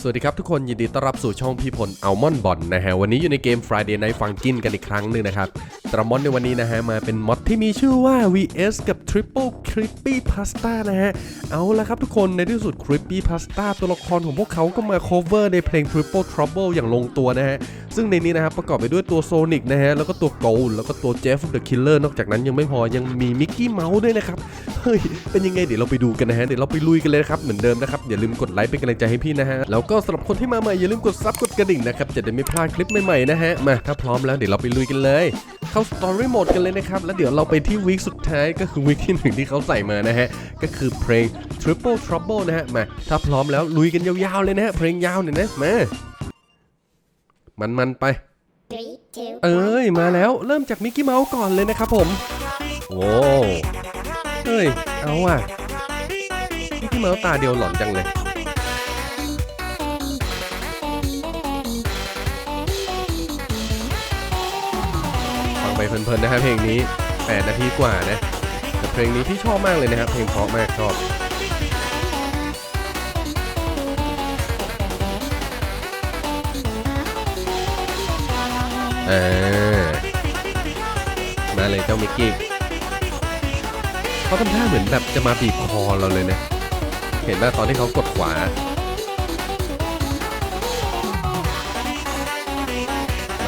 สวัสดีครับทุกคนยินดีต้อนรับสู่ช่องพี่พลอัลมอนบอลนะฮะวันนี้อยู่ในเกม Friday Night Funkin กันอีกครั้งหนึ่งนะครับแตรมอนในวันนี้นะฮะมาเป็นมอดที่มีชื่อว่า VS กับ Triple Crispy Pasta นะฮะเอาละครับทุกคนในที่สุด Crispy Pasta ตัวละครของพวกเขาก็มา cover ในเพลง Triple Trouble อย่างลงตัวนะฮะซึ่งในนี้นะครับประกอบไปด้วยตัวโซนิกนะฮะแล้วก็ตัวโกลแล้วก็ตัวเจฟ the Killer นอกจากนั้นยังไม่พอยังมีมิกกี้เมาส์ด้วยนะครับเฮ้ยเป็นยังไงเดี๋ยวเราไปดูกันนะฮะเดี๋ยวเราไปลุยกันเลยครับเหมือนเดิมนะครับอย่าลืมกดไลค์เป็นกำลังใจให้พี่นะฮะแล้วก็สำหรับคนที่มาใหม่อย่าลืมกดซับกดกระดิ่งนะครับ จะได้ไม่พลาดคลิปใหม่ๆนะฮะ มาถ้าพร้อมแล้วเดี๋ยวเราไปลุยกันเลย เข้าสตอรี่โหมดกันเลยนะครับ แล้วเดี๋ยวเราไปที่วีคสุดท้ายก็คือวีคที่หนึ่งที่เขาใส่มานะฮะ ก็คือเพลง Triple Trouble นะฮะ มาถ้าพร้อมแล้วลุยกันยาวๆเลยนะฮะเพลงยาวหน่อยนะมามันๆไป Three, two, เอ้ยมาแล้วเริ่มจากมิกกี้เมาส์ก่อนเลยนะครับผมโว้เฮ้ยเอาว่ะมิกกี้เมาส์ตาเดียวหลอนจังเลย เพลินๆนะฮะเพลงนี้ 8 นาทีกว่านะแต่เพลงนี้พี่ชอบมากเลยนะครับ เพลงเพราะมากชอบอ่ามาเลยเจ้ามิกกี้เขาทำท่าเหมือนแบบจะมาบีบคอเราเลยนะเห็นไหมตอนที่เขากดขวา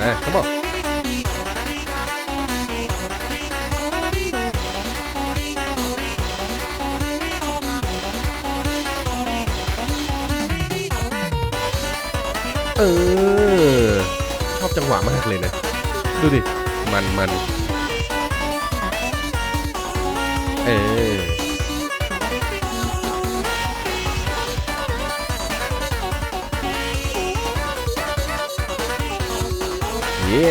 มาเขาบอก เออ ชอบจังหวะมากเลยนะ ดูดิ มันมันเออเย้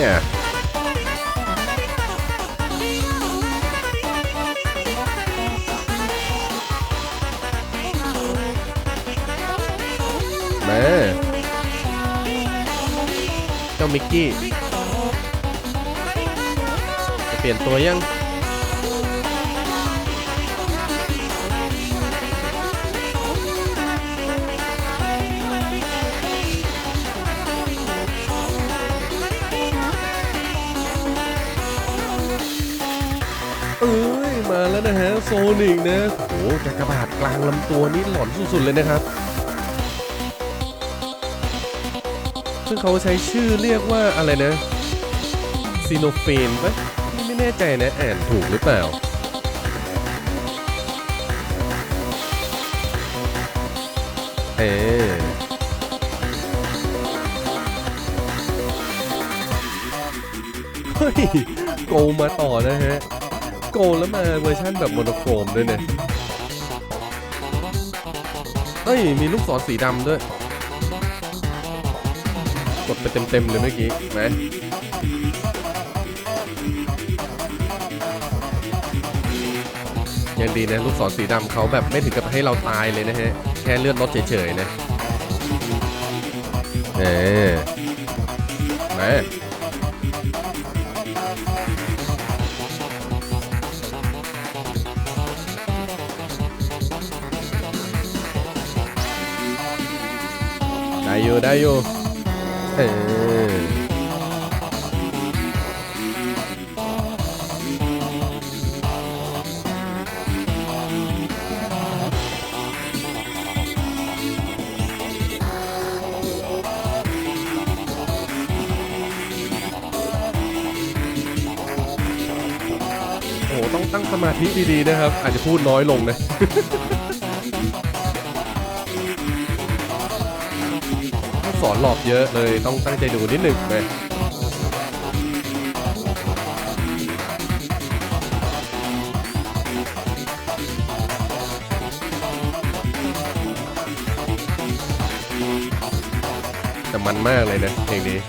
ามิกกี้จะเปลี่ยนตัวยังเอ้ยมาแล้วนะฮะ โซนิกนะ โอ้โหจักรบาดกลางลำตัวนี่หลอนสุดๆเลยนะครับ ซึ่งเขาใช้ชื่อเรียกว่าอะไรนะซีโนเฟนปะไม่แน่ใจนะอ่านถูกหรือเปล่าเออเฮ้ย โกมาต่อนะฮะ โกแล้วมาเวอร์ชั่นแบบโมโนโครมด้วยนะเฮ้ย มีลูกศรสีดำด้วย กดไปเต็มๆเลยเมื่อกี้ไหมยังดีนะลูกศรสีดำเขาแบบไม่ถึงกับให้เราตายเลยนะฮะ แค่เลือดลดเฉยๆนะเออมาได้อยู่ได้อยู่ เออโอ้โหต้องตั้งสมาธิดีๆนะครับ อาจจะพูดน้อยลงนะ อนหลอกเยอะเลยต้องตั้งใจดูนิดหนึ่งเลยแต่มันมากเลยนะเพลงนี้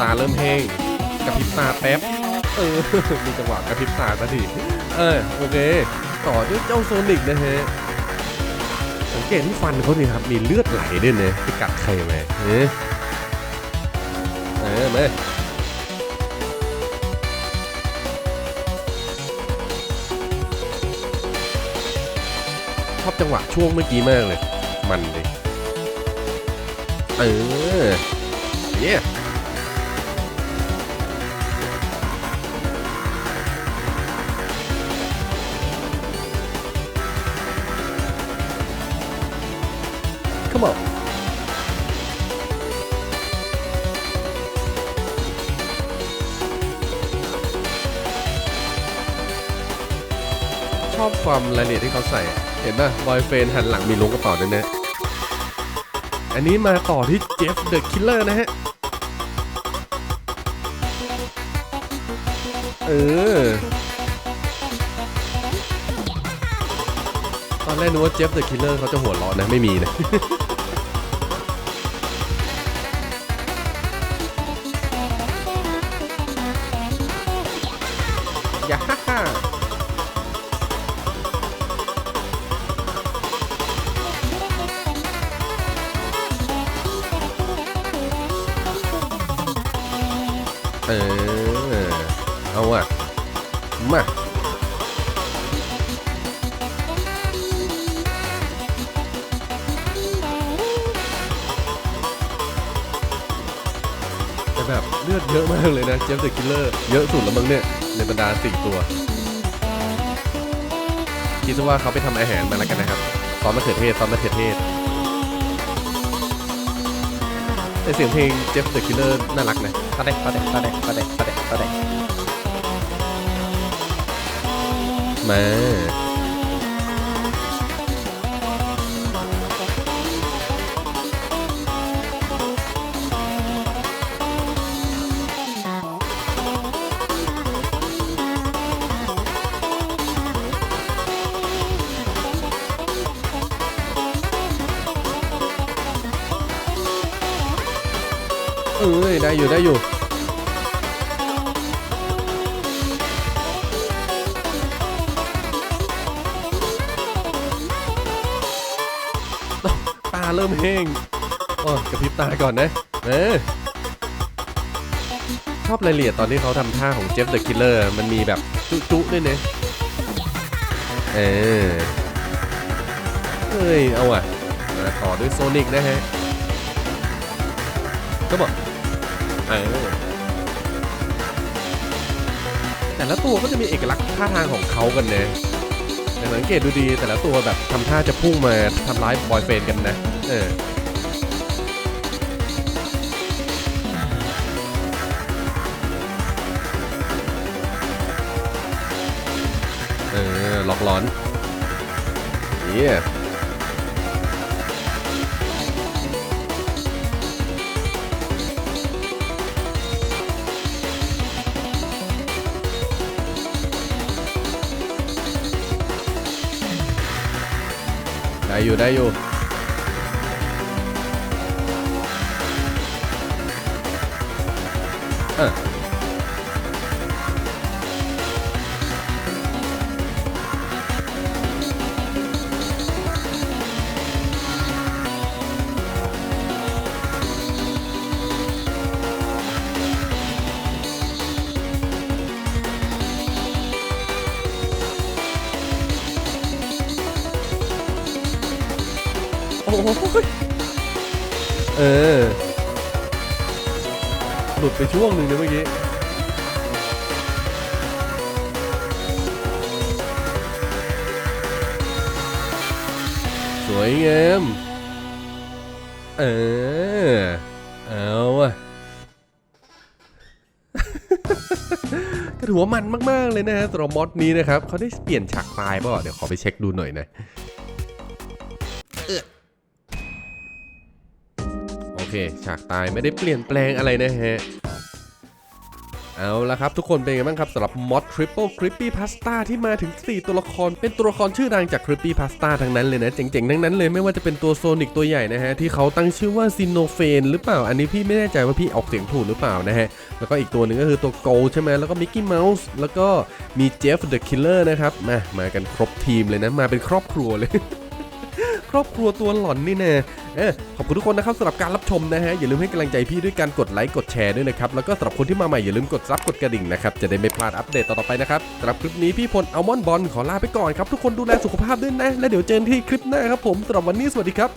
ตาเริ่มแห้งกระพริบตาแป๊บ เออ มีจังหวะกระพริบตาสักทีเออโอเค ต่อด้วยเจ้าโซนิกนะฮะสังเกตที่ฟันเขานี่ครับ มีเลือดไหลด้วยนะไปกัดใครไหมาเอ๊ะออมาชอบจังหวะช่วงเมื่อกี้มากเลย มันดิเออเนี่ย Come on ชอบความรายละเอียดที่เขาใส่อะเห็นป่ะบอยเฟนหันหลังมีล้วงกระเป๋าด้วยนะ อันนี้มาต่อที่เจฟเดอะคิลเลอร์นะฮะ เออ ตอนแรกนึกว่าเจฟเดอะคิลเลอร์เขาจะหัวเร้อนนะ ไม่มีนะ เออ เอาอะมาแต่แบบเลือดเยอะมากเลยนะ เจฟเดอะคิลเลอร์เยอะสุดแล้วมั้งเนี่ย ในบรรดาสี่ตัว คิดซะว่าเขาไปทำอาหารมาแล้วกันนะครับซอสมะเขือเทศซอสมะเขือเทศ แต่เสียงเพลงเจฟเดอะคิลเลอร์น่ารักนะปะเด็กปะเด็กปะเด็กปะเด็กปะเด็กปะเด็กมา เอ้ยได้อยู่ได้อยู่ตาเริ่มแห้งโอ้กระพริบตาก่อนนะเออชอบรายละเอียดตอนที่เขาทำท่าของเจฟเดอะคิลเลอร์มันมีแบบจุๆด้วยเนะเออเฮ้ย เอาอะ ต่อด้วยโซนิกนะฮะ ก็บอก เออแต่ละตัวก็จะมีเอกลักษณ์ท่าทางของเขากันนะแต่สังเกตดูดีแต่ละตัวแบบทำท่าจะพุ่งมาทำร้ายบอยเฟนกันนะ เออเออหลอกหลอนเยี่ย อยู่ได้อยู่ อ้ยเออ หลุดไปช่วงหนึ่งเนะเมื่อกี้ สวยงามเออ เอาอะก็ถือว่ามันมาก ๆ เลยนะฮะสำหรับมอดนี้นะครับ เขาได้เปลี่ยนฉากตายเปล่าเดี๋ยวขอไปเช็คดูหน่อยนะ เค ฉากตายไม่ได้เปลี่ยนแปลงอะไรนะฮะ เอาละครับ ทุกคนเป็นไงบ้างครับสำหรับมอด Triple Creepy Pasta ที่มาถึง 4 ตัวละคร เป็นตัวละครชื่อดังจาก Creepy Pasta ทั้งนั้นเลยนะ เจ๋งๆ ทั้งนั้นเลยไม่ว่าจะเป็นตัวโซนิกตัวใหญ่นะฮะ ที่เขาตั้งชื่อว่าซินโนเฟนหรือเปล่า อันนี้พี่ไม่แน่ใจว่าพี่ออกเสียงถูกหรือเปล่านะฮะ แล้วก็อีกตัวหนึ่งก็คือตัวโกลใช่ไหมแล้วก็มิกกี้เมาส์แล้วก็มีเจฟเดอะคิลเลอร์นะครับมามากันครบทีมเลยนะมาเป็นครอบครัวเลย ครอบครัวตัวหลอนนี่น่ เออขอบคุณทุกคนนะครับสำหรับการรับชมนะฮะอย่าลืมให้กำลังใจพี่ด้วยการกดไลค์กดแชร์ด้วยนะครับแล้วก็สำหรับคนที่มาใหม่อย่าลืมกดซับกดกระดิ่งนะครับจะได้ไม่พลาดอัปเดตต่อๆไปนะครับสำหรับคลิปนี้พี่พลอัลมอนบอลขอลาไปก่อนครับทุกคนดูแลสุขภาพด้วยนะและเดี๋ยวเจอกันที่คลิปหน้าครับผมสำหรับวันนี้สวัสดีครับ